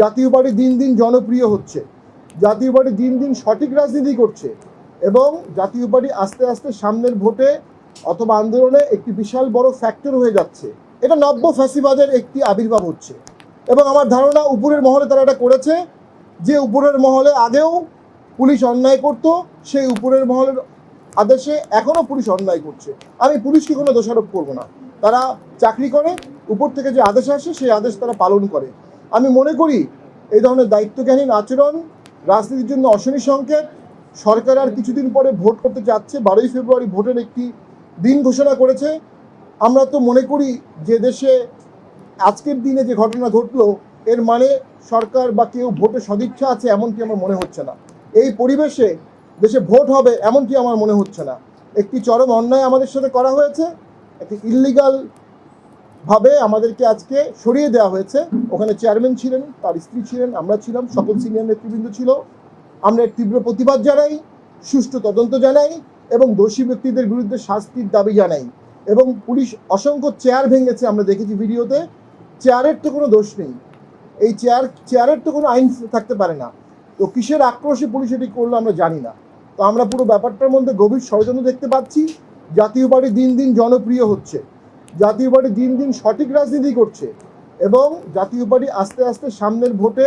জাতীয় পার্টি দিন দিন জনপ্রিয় হচ্ছে। জাতীয় পার্টি দিন দিন সঠিক রাজনীতি করছে এবং জাতীয় পার্টি আস্তে আস্তে সামনের ভোটে অথবা আন্দোলনে একটি বিশাল বড় ফ্যাক্টর হয়ে যাচ্ছে। এটা নব্য ফ্যাসিবাদের একটি আবির্ভাব হচ্ছে। এবং আমার ধারণা উপরের মহলে তারা এটা করেছে যে উপরের মহলে আগেও পুলিশ অন্যায় করত, সেই উপরের মহলের আদেশে এখনও পুলিশ অন্যায় করছে। আমি পুলিশকে কোনো দোষারোপ করব না। তারা চাকরি করে, উপর থেকে যে আদেশ আসে, সেই আদেশ তারা পালন করে। আমি মনে করি এই ধরনের দায়িত্বজ্ঞানহীন আচরণ, রাজনীতির জন্য অশনি সংকেত, সরকার আর কিছুদিন পরে ভোট করতে যাচ্ছে, বারোই ফেব্রুয়ারি ভোটের একটি দিন ঘোষণা করেছে। আমরা তো মনে করি যে দেশে আজকের দিনে যে ঘটনা ঘটলো, এর মানে সরকার বা কেউ ভোটে সদিচ্ছা আছে এমনটি আমার মনে হচ্ছে না। এই পরিবেশে দেশে ভোট হবে এমনটি আমার মনে হচ্ছে না। একটি চরম অন্যায় আমাদের সাথে করা হয়েছে, একটি ইল্লিগাল ভাবে আমাদেরকে আজকে সরিয়ে দেওয়া হয়েছে। ওখানে চেয়ারম্যান ছিলেন, তার স্ত্রী ছিলেন, আমরা ছিলাম, সকল সিনিয়র নেতৃবৃন্দ ছিল। আমরা তীব্র প্রতিবাদ জানাই, সুষ্ঠু তদন্ত জানাই এবং দোষী ব্যক্তিদের বিরুদ্ধে শাস্তির দাবি জানাই। এবং পুলিশ অসংখ্য চেয়ার ভেঙেছে, আমরা দেখেছি ভিডিওতে। চেয়ারের তো কোনো দোষ নেই। এই চেয়ার চেয়ারের তো কোনো আইন থাকতে পারে না। তো কিসের আক্রোশে পুলিশ এটি করল আমরা জানি না। তো আমরা পুরো ব্যাপারটার মধ্যে গভীর ষড়যন্ত্র দেখতে পাচ্ছি। জাতীয় পার্টি দিন দিন জনপ্রিয় হচ্ছে। জাতীয় পার্টি দিন দিন সঠিক রাজনীতি করছে এবং জাতীয় পার্টি আস্তে আস্তে সামনের ভোটে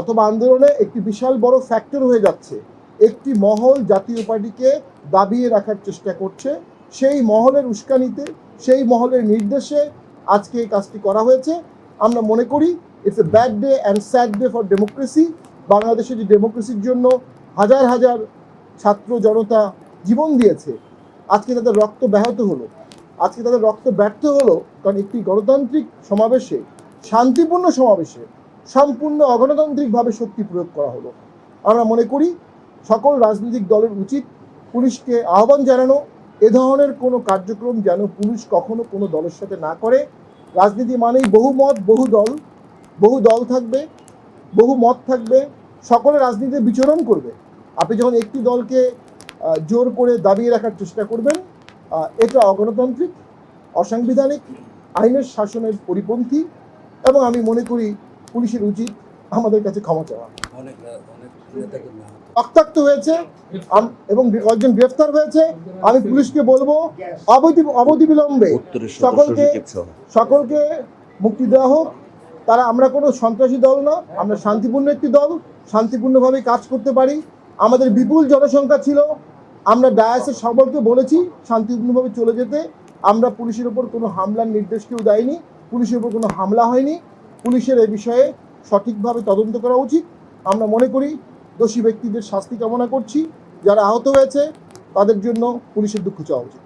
অথবা আন্দোলনে একটি বিশাল বড় ফ্যাক্টর হয়ে যাচ্ছে। একটি মহল জাতীয় পার্টিকে দাবিয়ে রাখার চেষ্টা করছে। সেই মহলের উস্কানিতে, সেই মহলের নির্দেশে আজকে এই কাজটি করা হয়েছে। আমরা মনে করি it's a bad day and sad day for democracy বাংলাদেশে যে ডেমোক্রেসির জন্য হাজার হাজার ছাত্র জনতা জীবন দিয়েছে, আজকে তাদের রক্ত ব্যাহত হলো। আজকে তাদের রক্ত ব্যর্থ হলো কারণ একটি গণতান্ত্রিক সমাবেশে, শান্তিপূর্ণ সমাবেশে, সম্পূর্ণ অগণতান্ত্রিকভাবে শক্তি প্রয়োগ করা হলো। আমরা মনে করি, সকল রাজনৈতিক দলের উচিত পুলিশকে আহ্বান জানানো, এ ধরনের কোনো কার্যক্রম যেন পুলিশ কখনো কোনো দলের সাথে না করে। রাজনীতি মানেই বহু মত, বহু দল বহু দল থাকবে, বহু মত থাকবে, সকলে রাজনীতিতে বিচরণ করবে। আপনি যখন একটি দলকে জোর করে দাবিয়ে রাখার চেষ্টা করবেন এটা অগণতান্ত্রিক অসাংবিধানিক আইনের শাসনের পরিপন্থী এবং আমি মনে করি পুলিশের উচিত আমাদের কাছে ক্ষমা চাওয়া। রক্তাক্ত হয়েছে এবং কয়েকজন গ্রেফতার হয়েছে। আমি পুলিশকে বলব অবধি অবধি বিলম্বে সকলকে সকলকে মুক্তি দেওয়া হোক। তারা আমরা কোনো সন্ত্রাসী দল না আমরা শান্তিপূর্ণ একটি দল শান্তিপূর্ণভাবে কাজ করতে পারি। আমাদের বিপুল জনসংখ্যা ছিল আমরা ডায়াসের সকলকে বলেছি শান্তিপূর্ণভাবে চলে যেতে। আমরা পুলিশের ওপর কোনো হামলার নির্দেশ কেউ দেয়নি, পুলিশের উপর কোনো হামলা হয়নি। পুলিশের এ বিষয়ে সঠিকভাবে তদন্ত করা উচিত। আমরা মনে করি দোষী ব্যক্তিদের শাস্তি কামনা করছি। যারা আহত হয়েছে, তাদের জন্য পুলিশের দুঃখ চাওয়া উচিত।